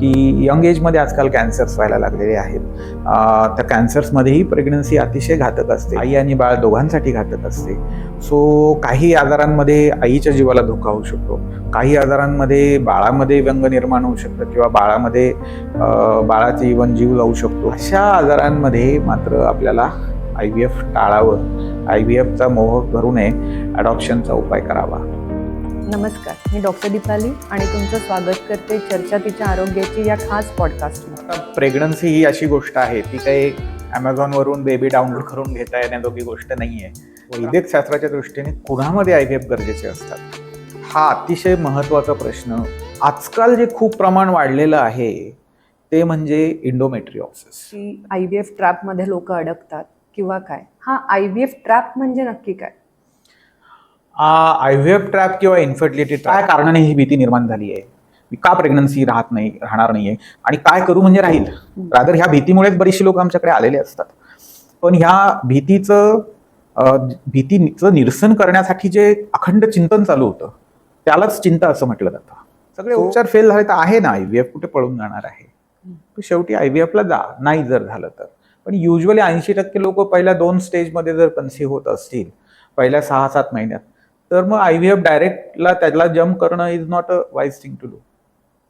की यंग एजमध्ये आजकाल कॅन्सर्स व्हायला लागलेले आहेत. त्या कॅन्सर्समध्येही प्रेग्नन्सी अतिशय घातक असते. आई आणि बाळ दोघांसाठी घातक असते. सो काही आजारांमध्ये आईच्या जीवाला धोका होऊ शकतो. काही आजारांमध्ये बाळामध्ये व्यंग निर्माण होऊ शकतं किंवा बाळामध्ये बाळाचे इवन जीव जाऊ शकतो. अशा आजारांमध्ये मात्र आपल्याला आय व्ही एफ टाळावं आय व्ही एफचा मोह करू नये अडॉप्शनचा उपाय करावा. नमस्कार मी डॉक्टर दीपाली आणि तुमचं स्वागत करते चर्चा तिच्या आरोग्याची या खास पॉडकास्टमध्ये. आता प्रेग्नन्सी ही अशी गोष्ट आहे ती काही ॲमेझॉनवरून बेबी डाउनलोड करून घेता येण्याजोगी गोष्ट नाही आहे वैद्यक शास्त्राच्या दृष्टीने कुणामध्ये आय गरजेचे असतात? हा अतिशय महत्त्वाचा प्रश्न. आजकाल जे खूप प्रमाण वाढलेलं आहे ते म्हणजे इंडोमेट्रिओसिस की आय व्ही एफ ट्रॅपमध्ये लोक अडकतात किंवा काय? हा आय व्ही एफ ट्रॅप म्हणजे नक्की काय? आय व्ही एफ ट्रॅप किंवा इन्फर्टिलिटी काय कारणाने ही भीती निर्माण झाली आहे. मी का प्रेग्नन्सी राहत नाही राहणार नाहीये? आणि काय करू म्हणजे राहील? रादर ह्या भीतीमुळेच बरीचशी लोक आमच्याकडे आलेले असतात. पण ह्या भीतीचं भीतीचं निरसन करण्यासाठी जे अखंड चिंतन चालू होतं त्यालाच चिंता असं म्हटलं जातं. सगळे So- उपचार फेल झाले तर आहे ना आय व्ही एफ कुठे पळून जाणार आहे? तू शेवटी आय व्ही एफला जा नाही जर झालं तर. पण युजली ऐंशी टक्के लोक पहिल्या दोन स्टेजमध्ये जर कन्सिव्ह होत असतील पहिल्या सहा सात महिन्यात तर मग आय व्ही एफ डायरेक्टला त्याला जम्प करणं is not a wise thing to do